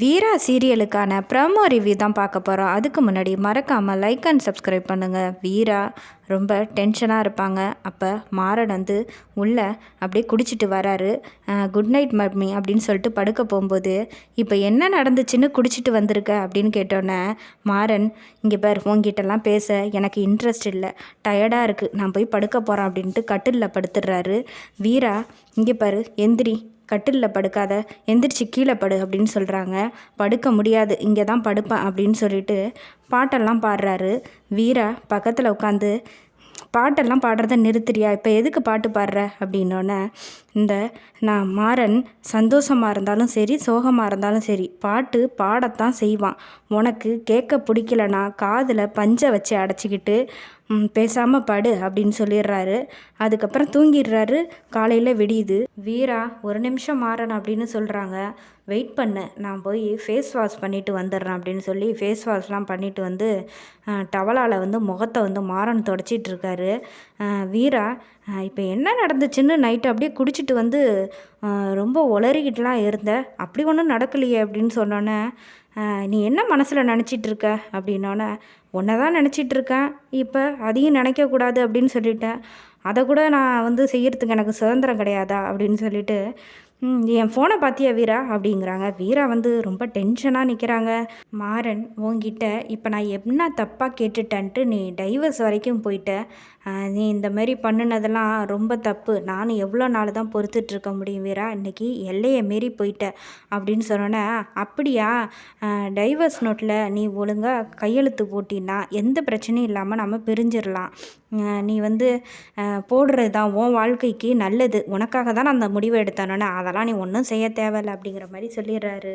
வீரா சீரியலுக்கான promo review தான் பார்க்க போகிறோம் அதுக்கு முன்னாடி மறக்காமல் லைக் அண்ட் சப்ஸ்கிரைப் பண்ணுங்கள் வீரா ரொம்ப டென்ஷனாக இருப்பாங்க. அப்போ மாறன் வந்து உள்ளே அப்படியே குடிச்சிட்டு வராரு. குட் நைட் மம்மி அப்படின்னு சொல்லிட்டு படுக்க போகும்போது இப்போ என்ன நடந்துச்சுன்னு குடிச்சிட்டு வந்திருக்க? அப்படின்னு கேட்டோன்னே மாறன் இங்கே பார் உங்ககிட்டலாம் பேச எனக்கு இன்ட்ரெஸ்ட் இல்லை. டயர்டாக இருக்குது நான் போய் படுக்க போகிறேன் அப்படின்ட்டு கட்டிலில் படுத்துடுறாரு. வீரா இங்கே பாரு எந்திரி. கட்டிலில் படுக்காத எந்திரிச்சு கீழே படு அப்படின்னு சொல்கிறாங்க படுக்க முடியாது இங்கே தான் படுப்பேன் அப்படின்னு சொல்லிட்டு பாட்டெல்லாம் பாடுறாரு. வீரா பக்கத்தில் உட்காந்து பாட்டெல்லாம் பாடுறத நிறுத்துறியா? இப்போ எதுக்கு பாட்டு பாடுற? அப்படின்னோடனே இந்த நான் மாறன் சந்தோஷமாக இருந்தாலும் சரி சோகமாக இருந்தாலும் சரி பாட்டு பாடத்தான் செய்வான். உனக்கு கேட்க பிடிக்கலனா காதில் பஞ்சை வச்சு அடைச்சிக்கிட்டு பேசாமல் பாடு அப்படின்னு சொல்லிடுறாரு. அதுக்கப்புறம் தூங்கிடுறாரு. காலையில் விடியுது. வீரா ஒரு நிமிஷம் மாறன் அப்படின்னு சொல்கிறாங்க வெயிட் பண்ணு. நான் போய் ஃபேஸ் வாஷ் பண்ணிவிட்டு வந்துடுறேன் அப்படின்னு சொல்லி ஃபேஸ் வாஷ்லாம் பண்ணிவிட்டு வந்து டவலால் வந்து முகத்தை வந்து மாறன் தொடச்சிட்ருக்கு இருக்காரு. வீரா இப்போ என்ன நடந்துச்சுன்னு நைட்டு அப்படியே குடிச்சிட்டு வந்து ரொம்ப உளறிக்கிட்டுலாம் இருந்த. அப்படி ஒன்றும் நடக்கலையே அப்படின்னு சொன்னோன்னே நீ என்ன மனசில் நினச்சிட்டு இருக்க? அப்படின்னோடனே ஒன்றை தான் நினச்சிட்டு இருக்கேன். இப்போ அதையும் நினைக்கக்கூடாது அப்படின்னு சொல்லிட்டேன். அதை கூட நான் வந்து செய்யறதுக்கு எனக்கு சுதந்திரம் கிடையாதா? அப்படின்னு சொல்லிட்டு என் ஃபோனை பார்த்தியா வீரா? அப்படிங்கிறாங்க. வீரா வந்து ரொம்ப டென்ஷனாக நிற்கிறாங்க மாறன் உங்ககிட்ட இப்போ நான் என்ன தப்பாக கேட்டுட்டேன்ட்டு நீ டைவர்ஸ் வரைக்கும் போயிட்ட. நீ இந்த மாதிரி பண்ணினதெல்லாம் ரொம்ப தப்பு. நானும் எவ்வளோ நாள் தான் பொறுத்துட்ருக்க முடியும் வீரா? இன்றைக்கி எல்லையை மீறி போயிட்ட. அப்படின்னு சொன்னோன்னே அப்படியா? டைவர்ஸ் நோட்டில் நீ ஒழுங்காக கையெழுத்து போட்டின்னா எந்த பிரச்சனையும் இல்லாமல் நம்ம பிரிஞ்சிடலாம் நீ வந்து போடுறது தான் உன் வாழ்க்கைக்கு நல்லது. உனக்காக தான் நான் அந்த முடிவை எடுத்தேனோன்னே அதெல்லாம் நீ ஒன்றும் செய்ய தேவையில்ல அப்படிங்கிற மாதிரி சொல்லிடுறாரு.